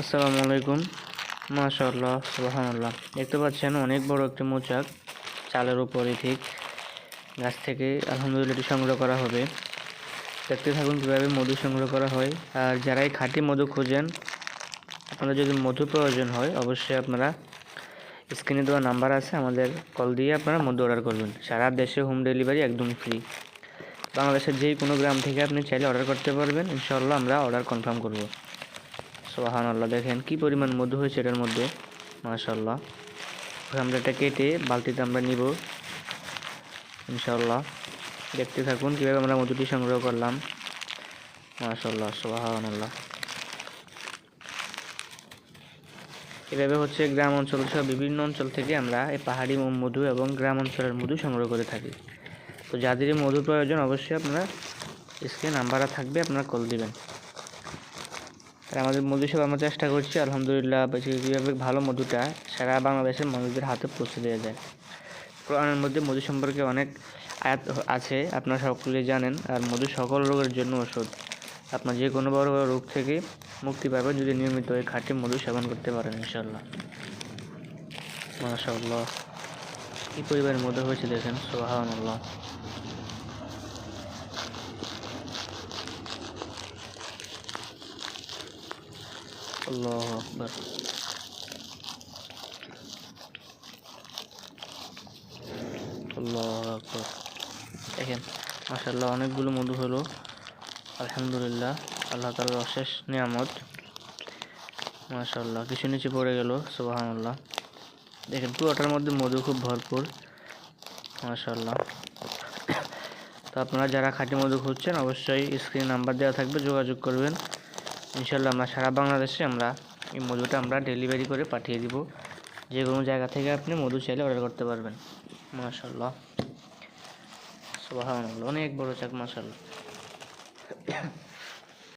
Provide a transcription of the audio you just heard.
আসসালামু আলাইকুম। মাশাআল্লাহ, সুবহানাল্লাহ। দেখতে পাচ্ছেন অনেক বড় একটি মোচাক, চালের উপরে ঠিক। গাছ থেকে আলহামদুলিল্লাহ এটি সংগ্রহ করা হবে। দেখতে থাকুন কীভাবে মধু সংগ্রহ করা হয়। আর যারা এই খাঁটি মধু খোঁজেন, আপনাদের যদি মধু প্রয়োজন হয়, অবশ্যই আপনারা স্ক্রিনে দেওয়া নাম্বার আছে, আমাদের কল দিয়ে আপনারা মধু অর্ডার করবেন। সারা দেশে হোম ডেলিভারি একদম ফ্রি। বাংলাদেশের যেই কোনো গ্রাম থেকে আপনি চাইলে অর্ডার করতে পারবেন। ইনশাআল্লাহ আমরা অর্ডার কনফার্ম করব। সোহান আল্লাহ দেখেন কি পরিমাণ মধু হয়েছে এটার মধ্যে। মাশাল্লাহ আমরা এটা কেটে বালতিতে আমরা নিব। ইনশাল্লাহ দেখতে থাকুন কীভাবে আমরা মধুটি সংগ্রহ করলাম। মাশাল্লাহ সোহান আল্লাহ এভাবে হচ্ছে গ্রাম অঞ্চল সহ বিভিন্ন অঞ্চল থেকে আমরা এই পাহাড়ি মধু এবং গ্রাম অঞ্চলের মধু সংগ্রহ করে থাকি। তো যাদেরই মধু প্রয়োজন অবশ্যই আপনারা স্ক্রিনে নাম্বারটা থাকবে, আপনারা কল দিবেন। আর আমাদের মধু সেবা আমরা চেষ্টা করছি, আলহামদুলিল্লাহ কীভাবে ভালো মধুটা সারা বাংলাদেশের মানুষদের হাতে পৌঁছে দেওয়া যায়। কোরআনের মধ্যে মধু সম্পর্কে অনেক আয়াত আছে, আপনারা সকলে জানেন, আর মধু সকল রোগের জন্য ওষুধ। আপনার যে কোনো বড় বড় রোগ থেকে মুক্তি পাবেন যদি নিয়মিত এই খাঁটি মধু সেবন করতে পারেন ইনশাল্লাহ মাশাআল্লাহ। কি পরিমাণের মধু হয়েছে দেখেন সোহান আল্লাহ আল্লাহ আকবার। আল্লাহ আকবার। দেখেন মাসাল্লাহ অনেকগুলো মধু হলো। আলহামদুলিল্লাহ, আল্লাহ তালার অশেষ নিয়ামত। মাশাল্লাহ কিছু নিচে পড়ে গেল সুবাহান আল্লাহ দেখেন, পুরোটার মধ্যে মধু খুব ভরপুর। মাশাল্লাহ তো আপনারা যারা খাঁটি মধু খুঁজছেন, অবশ্যই স্ক্রিন নাম্বার দেওয়া থাকবে, যোগাযোগ করবেন। ইনশাল্লাহ আমরা সারা বাংলাদেশে আমরা এই মধুটা আমরা ডেলিভারি করে পাঠিয়ে দিব। যে কোনো জায়গা থেকে আপনি মধু চাইলে অর্ডার করতে পারবেন। মাশাল্লাহ অনেক বড় চাক মাশাল্লাহ